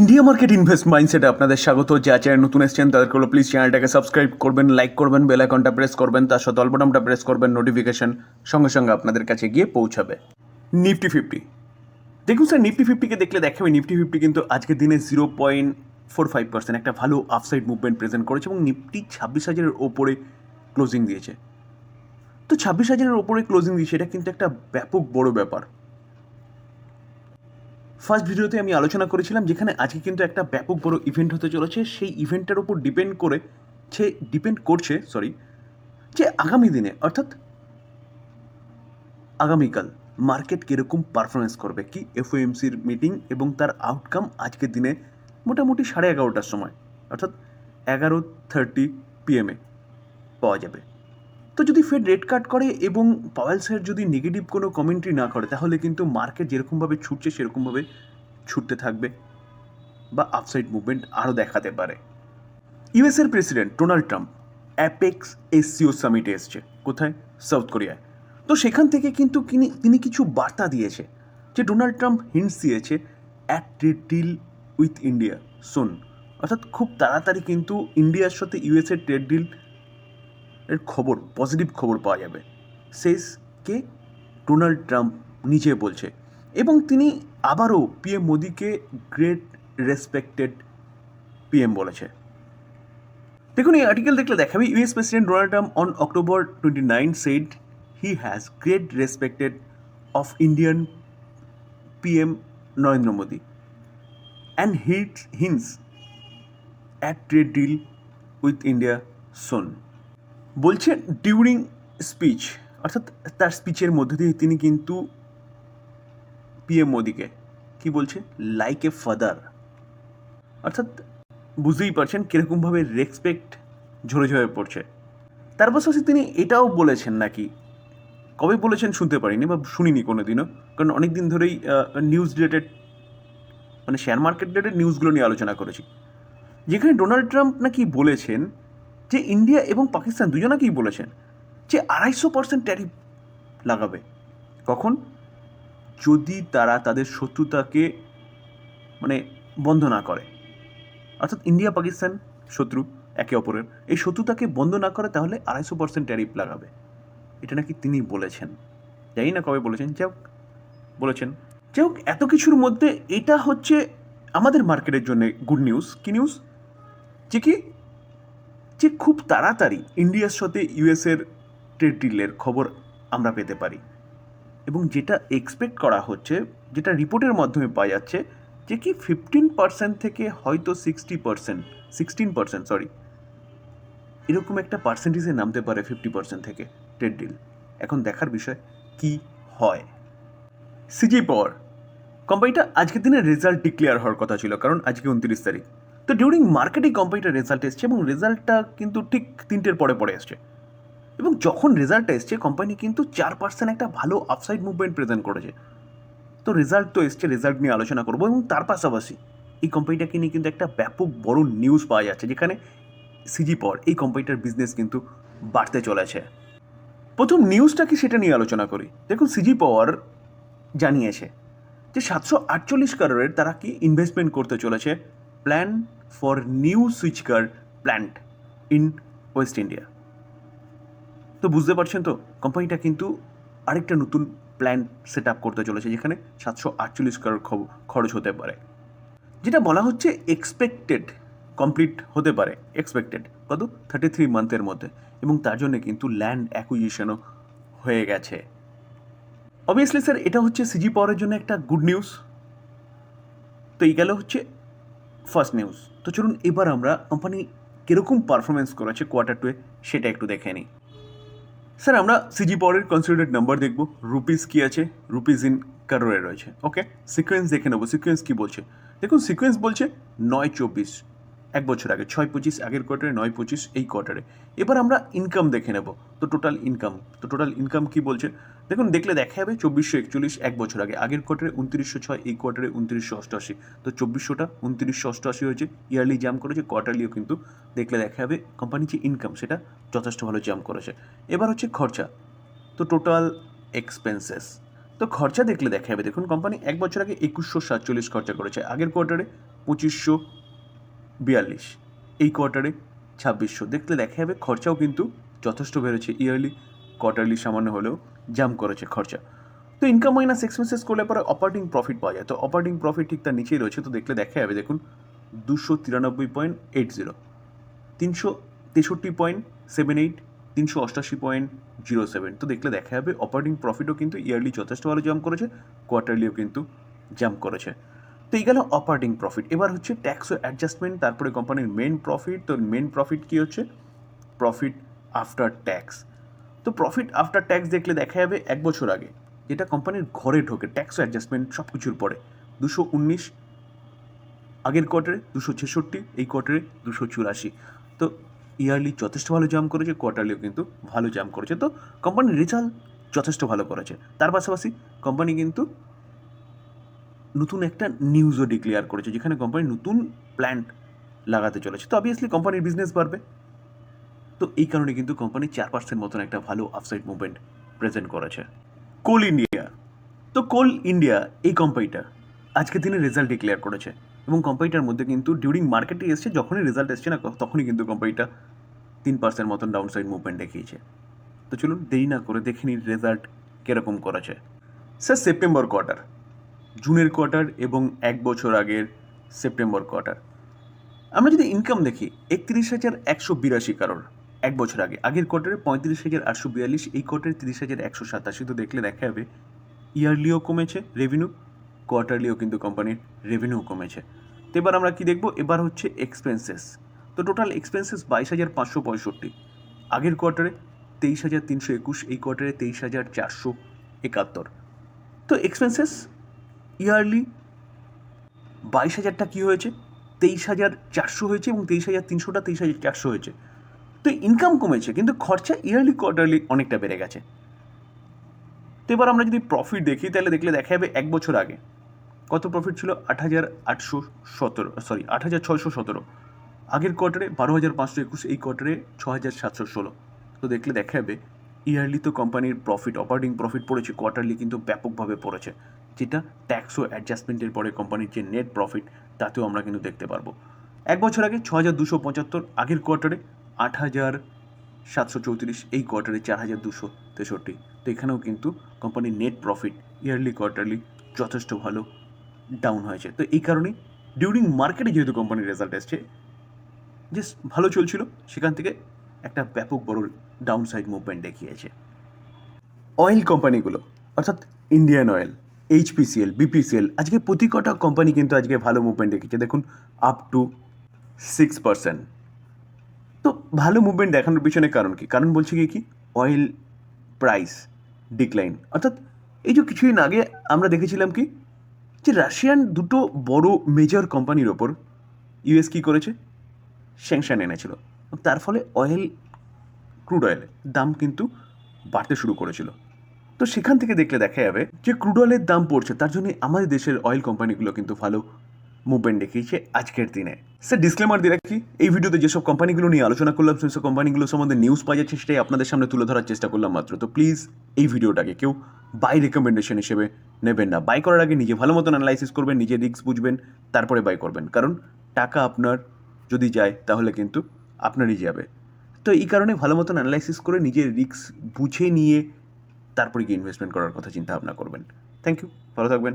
India market invest মাইন্ডসেটে আপনাদের স্বাগত। যা চ্যানেল নতুন এসছেন, তাদেরকে হলো প্লিজ চ্যানেলটাকে সাবস্ক্রাইব করবেন লাইক করবেন বেল আইকনটা প্রেস করবেন, তার সাথে অল্পটামটা প্রেস করবেন নোটিফিকেশন সঙ্গে সঙ্গে আপনাদের কাছে গিয়ে পৌঁছাবে। নিফটি ফিফটি দেখুন স্যার নিফটি ফিফটিকে দেখলে দেখাবে নিফটি ফিফটি কিন্তু আজকের দিনে zero point four five percent একটা ভালো আফসাইড মুভমেন্ট প্রেজেন্ট করেছে এবং নিফটি ছাব্বিশ হাজারের ওপরে ক্লোজিং দিয়েছে। তো ছাব্বিশ হাজারের ওপরে ক্লোজিং দিয়েছে, এটা কিন্তু একটা ব্যাপক বড় ব্যাপার। ফার্স্ট ভিডিওতে আমি আলোচনা করেছিলাম যেখানে আজকে কিন্তু একটা ব্যাপক বড় ইভেন্ট হতে চলেছে। সেই ইভেন্টের ওপর ডিপেন্ড করে সে ডিপেন্ড করছে সরি যে আগামী দিনে, অর্থাৎ আগামীকাল মার্কেট কীরকম পারফরমেন্স করবে, কি এফওএমসির মিটিং এবং তার আউটকাম আজকের দিনে মোটামুটি সাড়ে এগারোটার সময়, অর্থাৎ এগারো থার্টি পিএমে পাওয়া যাবে। তো যদি ফেড রেড কাট করে এবং পাওয়েল স্যার যদি নেগেটিভ কোনো কমেন্ট্রি না করে, তাহলে কিন্তু মার্কেট যেরকমভাবে ছুটছে, সেরকমভাবে ছুটতে থাকবে বা আপসাইড মুভমেন্ট আরও দেখাতে পারে। ইউএসের president Donald Trump APEC SCO সামিটে এসছে, কোথায়? সাউথ কোরিয়ায় তো সেখান থেকে কিন্তু তিনি তিনি কিছু বার্তা দিয়েছে যে ডোনাল্ড ট্রাম্প হিন্টস দিয়েছে at deal with India soon অর্থাৎ খুব তাড়াতাড়ি কিন্তু ইন্ডিয়ার সাথে ইউএসের ট্রেড ডিল এর খবর পজিটিভ খবর পাওয়া যাবে। শেষ কে? ডোনাল্ড ট্রাম্প নিজে বলছে। এবং তিনি আবারও পিএম মোদিকে গ্রেট রেসপেক্টেড পিএম বলেছে। দেখুন, এই আর্টিকেল দেখলে দেখাবে US president Donald Trump on October twenty nine said he has great respected of Indian PM Narendra Modi and hit hints at trade deal with India soon বলছে during speech অর্থাৎ তার স্পিচের মধ্যে দিয়ে তিনি কিন্তু পিএম মোদিকে কি বলছে? লাইক এ ফাদার অর্থাৎ বুঝতেই পারছেন কীরকমভাবে রেসপেক্ট ঝরে ঝরে পড়ছে। তার পাশাপাশি তিনি এটাও বলেছেন নাকি? কবে বলেছেন শুনতে পারিনি বা শুনিনি কোনো দিনও কারণ অনেক দিন ধরেই নিউজ রিলেটেড মানে শেয়ার মার্কেট রিলেটেড নিউজগুলো নিয়ে আলোচনা করেছি। যেখানে ডোনাল্ড ট্রাম্প নাকি বলেছেন যে ইন্ডিয়া এবং পাকিস্তান দুজনাকেই বলেছেন যে আড়াইশো পার্সেন্ট ট্যারিফ লাগাবে। কখন? যদি তারা তাদের শত্রুতাকে মানে বন্ধ না করে। অর্থাৎ ইন্ডিয়া, পাকিস্তান শত্রু, একে অপরের, এই শত্রুতাকে বন্ধ না করে তাহলে আড়াইশো পার্সেন্ট ট্যারিফ লাগাবে। এটা নাকি তিনি বলেছেন? জানি না কবে বলেছেন। যাই হোক, বলেছেন। যাই হোক, এত কিছুর মধ্যে এটা হচ্ছে আমাদের মার্কেটের জন্য গুড নিউজ কি নিউজ যে কি যে খুব তাড়াতাড়ি ইন্ডিয়ার সাথে ইউএসের ট্রেড ডিলের খবর আমরা পেতে পারি। এবং যেটা এক্সপেক্ট করা হচ্ছে, যেটা রিপোর্টের মাধ্যমে পাওয়া যাচ্ছে, যে কি ফিফটিন পার্সেন্ট থেকে হয়তো sixty percent sixteen percent sorry এরকম একটা পার্সেন্টেজে নামতে পারে ফিফটি পার্সেন্ট থেকে ট্রেড ডিল। এখন দেখার বিষয়, কি হয়? সিজি পাওয়ার কোম্পানিটা আজকের দিনে রেজাল্ট ডিক্লেয়ার হওয়ার কথা ছিল, কারণ আজকে উনত্রিশ তারিখ। তো ডিউরিং মার্কেটে কোম্পানিটার রেজাল্ট এসছে এবং রেজাল্টটা কিন্তু ঠিক তিনটের পরে পরে এসছে। এবং যখন রেজাল্টটা এসছে কোম্পানি কিন্তু চার পার্সেন্ট একটা ভালো আপসাইড মুভমেন্ট প্রেজেন্ট করেছে। তো রেজাল্ট তো এসছে রেজাল্ট নিয়ে আলোচনা করব এবং তার পাশাপাশি এই কোম্পানিটাকে নিয়ে কিন্তু একটা ব্যাপক বড় নিউজ পাওয়া যাচ্ছে, যেখানে সিজি পাওয়ার এই কোম্পানিটার বিজনেস কিন্তু বাড়তে চলেছে। প্রথম নিউজটা কি সেটা নিয়ে আলোচনা করি। দেখুন সিজি পাওয়ার জানিয়েছে যে সাতশো আটচল্লিশ কারোরের তারা কি ইনভেস্টমেন্ট করতে চলেছে। Plan for new switch car plant in west India তো বুঝতে পারছেন তো কোম্পানিটা কিন্তু আরেকটা নতুন প্ল্যান সেট আপ করতে চলেছে, যেখানে সাতশো আটচল্লিশ কারোর খরচ হতে পারে। যেটা বলা হচ্ছে এক্সপেক্টেড কমপ্লিট হতে পারে এক্সপেক্টেড কত থার্টি থ্রি মান্থের মধ্যে, এবং তার জন্য কিন্তু ল্যান্ড অ্যাকুইজিশনও হয়ে গেছে। অবভিয়াসলি স্যার এটা হচ্ছে সিজি পাওয়ারের জন্য একটা গুড নিউজ তো এই গেল হচ্ছে ফার্স্ট নিউজ। তো চলুন এবার আমরা কোম্পানি কীরকম পারফরমেন্স করেছে কোয়ার্টার টুয়ে সেটা একটু দেখে নিই। স্যার আমরা সিজি পাওয়ারের কনসিডারেড নাম্বার দেখব। রুপিস কী আছে? রুপিস ইন কারোরে রয়েছে। ওকে সিকোয়েন্স দেখে নেব। সিকোয়েন্স কী বলছে? দেখুন সিকোয়েন্স বলছে নয় চব্বিশ। এক বছর আগে, ছয় পঁচিশ, আগের কোয়ার্টারে নয় পঁচিশ, এই কোয়ার্টারে এবার আমরা ইনকাম দেখে নেব। তো টোটাল ইনকাম তো টোটাল ইনকাম কী বলছে? দেখুন, দেখলে দেখা যাবে চব্বিশশো একচল্লিশ এক বছর আগে। আগের কোয়ার্টারে উনত্রিশশো ছয়, এই কোয়ার্টারে উনত্রিশশো অষ্টআশি। তো চব্বিশশোটা উনত্রিশশো অষ্টআশি হয়েছে ইয়ারলি জাম্প করেছে কোয়ার্টারলিও কিন্তু দেখলে দেখা যাবে কোম্পানির যে ইনকাম সেটা যথেষ্ট ভালো জাম্প করেছে। এবার হচ্ছে খরচা। তো টোটাল এক্সপেন্সেস তো খরচা দেখলে দেখা যাবে, দেখুন কোম্পানি এক বছর আগে একুশশো সাতচল্লিশ খরচা করেছে, আগের কোয়ার্টারে পঁচিশশো বিয়াল্লিশ, এই কোয়ার্টারে ছাব্বিশশো। দেখলে দেখা যাবে খরচাও কিন্তু যথেষ্ট বেড়েছে ইয়ারলি কোয়ার্টারলি সামান্য হলেও। জাম করেছে খরচা। তো ইনকাম মাইনাস এক্সপেন্সেস করলে পরে অপারেটিং প্রফিট পাওয়া যায়। তো অপারেটিং প্রফিট ঠিক তার নিচেই রয়েছে। তো দেখলে দেখা যাবে, দেখুন, দুশো তিরানব্বই পয়েন্ট এইট জিরো তিনশো তেষট্টি পয়েন্ট সেভেন এইট তিনশো অষ্টাশি পয়েন্ট জিরো সেভেন তো দেখলে দেখা যাবে অপারেটিং প্রফিটও কিন্তু ইয়ারলি যথেষ্ট ভালো জাম্প করেছে কোয়ার্টারলিও কিন্তু জাম্প করেছে। তো এই গেল অপারেটিং প্রফিট এবার হচ্ছে ট্যাক্স ও অ্যাডজাস্টমেন্ট তারপরে কোম্পানির মেন প্রফিট তো মেন প্রফিট কী হচ্ছে? প্রফিট আফটার ট্যাক্স তো প্রফিট আফটার ট্যাক্স দেখলে দেখা যাবে এক বছর আগে। যেটা কোম্পানির ঘরে ঢোকে ট্যাক্স অ্যাডজাস্টমেন্ট সব কিছুর পরে। দুশো উনিশ, আগের কোয়ার্টারে দুশো ছেষট্টি, এই কোয়ার্টারে দুশো চুরাশি। তো ইয়ারলি যথেষ্ট ভালো জাম্প করেছে কোয়ার্টারলিও কিন্তু ভালো জাম্প করেছে। তো কোম্পানির রেজাল্ট যথেষ্ট ভালো করেছে। তার পাশাপাশি কোম্পানি কিন্তু নতুন একটা নিউজও ডিক্লেয়ার করেছে, যেখানে কোম্পানি নতুন প্ল্যান্ট লাগাতে চলেছে। তো অবভিয়াসলি কোম্পানির বিজনেস বাড়বে। তো এই কারণে কিন্তু কোম্পানি চার পার্সেন্ট মতন একটা ভালো আপসাইড মুভমেন্ট প্রেজেন্ট করেছে। Coal India. তো কোল ইন্ডিয়া, এই কোম্পানিটা আজকের দিনে রেজাল্ট ডিক্লেয়ার করেছে এবং কোম্পানিটার মধ্যে কিন্তু ডিউরিং মার্কেটে এসছে, যখনই রেজাল্ট এসছে না তখনই কিন্তু কোম্পানিটা তিন পার্সেন্ট মতন ডাউন সাইড মুভমেন্ট দেখিয়েছে। তো চলুন দেরি না করে দেখে নিই রেজাল্ট কীরকম করেছে। স্যার সেপ্টেম্বর কোয়ার্টার জুনের কোয়ার্টার এবং এক বছর আগের সেপ্টেম্বর কোয়ার্টার আমরা যদি ইনকাম দেখি, একত্রিশ হাজার একশো বিরাশি কারোর এক বছর আগে। আগের কোয়ার্টারে পঁয়ত্রিশ হাজার আটশো বিয়াল্লিশ, এই কোয়ার্টারে তিরিশ হাজার একশো সাতাশি। তো দেখলে দেখা যাবে, ইয়ারলিও কমেছে রেভিনিউ কোয়ার্টারলিও কিন্তু কোম্পানির রেভিনিউ কমেছে। তো এবার আমরা কি দেখব? এবার হচ্ছে এক্সপেন্সেস তো টোটাল এক্সপেন্সেস বাইশ হাজার পাঁচশো পঁয়ষট্টি। আগের কোয়ার্টারে তেইশ হাজার তিনশো একুশ, এই কোয়ার্টারে তেইশ হাজার চারশো একাত্তর। তো এক্সপেন্সেস ইয়ারলি বাইশ হাজারটা কী হয়েছে? তেইশ হাজার চারশো হয়েছে এবং তেইশ হাজার তিনশোটা তেইশ হাজার চারশো হয়েছে। তো ইনকাম কমেছে, কিন্তু খরচা ইয়ারলি কোয়ার্টারলি অনেকটা বেড়ে গেছে। তো এবার আমরা যদি প্রফিট দেখি, তাহলে দেখলে দেখা যাবে এক বছর আগে কত প্রফিট ছিল? আট হাজার আটশো সতেরো সরি আট হাজার ছয়শো সতেরো। আগের কোয়ার্টারে বারো হাজার পাঁচশো একুশ, এই কোয়ার্টারে ছ হাজার সাতশো ষোলো। তো দেখলে দেখা যাবে ইয়ারলি তো কোম্পানির প্রফিট অপারেটিং প্রফিট পড়েছে কোয়ার্টারলি কিন্তু ব্যাপকভাবে পড়েছে। যেটা ট্যাক্স ও অ্যাডজাস্টমেন্টের পরে কোম্পানির যে নেট প্রফিট তাতেও আমরা কিন্তু দেখতে পারব। এক বছর আগে ছ হাজার দুশো পঁচাত্তর, আগের কোয়ার্টারে আট হাজার সাতশো চৌত্রিশ, এই কোয়ার্টারে চার হাজার দুশো তেষট্টি। তো এখানেও কিন্তু কোম্পানির নেট প্রফিট ইয়ারলি কোয়ার্টারলি যথেষ্ট ভালো ডাউন হয়েছে। তো এই কারণেই ডিউরিং মার্কেটে যেহেতু কোম্পানির রেজাল্ট এসছে যে ভালো চলছিল। সেখান থেকে একটা ব্যাপক বড় ডাউন সাইড মুভমেন্ট দেখিয়েছে। অয়েল কোম্পানিগুলো অর্থাৎ ইন্ডিয়ান অয়েল এইচপিসিএল বিপিসিএল আজকে প্রতি কটা কোম্পানি কিন্তু আজকে ভালো মুভমেন্ট দেখিয়েছে। দেখুন আপ টু সিক্স পার্সেন্ট তো ভালো মুভমেন্ট দেখানোর পিছনে কারণ কি? কারণ বলছে কি কি? অয়েল প্রাইস ডিক্লাইন অর্থাৎ এই যে কিছুদিন আগে আমরা দেখেছিলাম কি, যে রাশিয়ান দুটো বড় মেজর কোম্পানির ওপর ইউএস কী করেছে? স্যাংশন এনেছিল। তার ফলে অয়েল ক্রুড অয়েলের দাম কিন্তু বাড়তে শুরু করেছিল। তো সেখান থেকে দেখলে দেখা যাবে যে ক্রুড অয়েলের দাম পড়ছে। তার জন্য আমাদের দেশের অয়েল কোম্পানিগুলো কিন্তু ভালো মুভমেন্ট দেখিয়েছে আজকের দিনে। স্যার ডিসক্লেমার দিয়ে রাখি, এই ভিডিওতে যেসব কোম্পানিগুলো নিয়ে আলোচনা করলাম, সেসব কোম্পানিগুলো সম্বন্ধে নিউজ পাওয়া যাচ্ছে, সেটাই আপনাদের সামনে তুলে ধরার চেষ্টা করলাম মাত্র। তো প্লিজ এই ভিডিওটাকে কেউ বাই রেকমেন্ডেশন হিসেবে নেবেন না। বাই করার আগে নিজে ভালো মতন অ্যানালাইসিস করবেন, নিজে রিস্ক বুঝবেন, তারপরে বাই করবেন। কারণ টাকা আপনার যদি যায়, তাহলে কিন্তু আপনারই যাবে। তো এই কারণে ভালো মতন অ্যানালাইসিস করে নিজের রিস্ক বুঝে নিয়ে তারপরে গিয়ে ইনভেস্টমেন্ট করার কথা চিন্তা ভাবনা করবেন। থ্যাংক ইউ ভালো থাকবেন।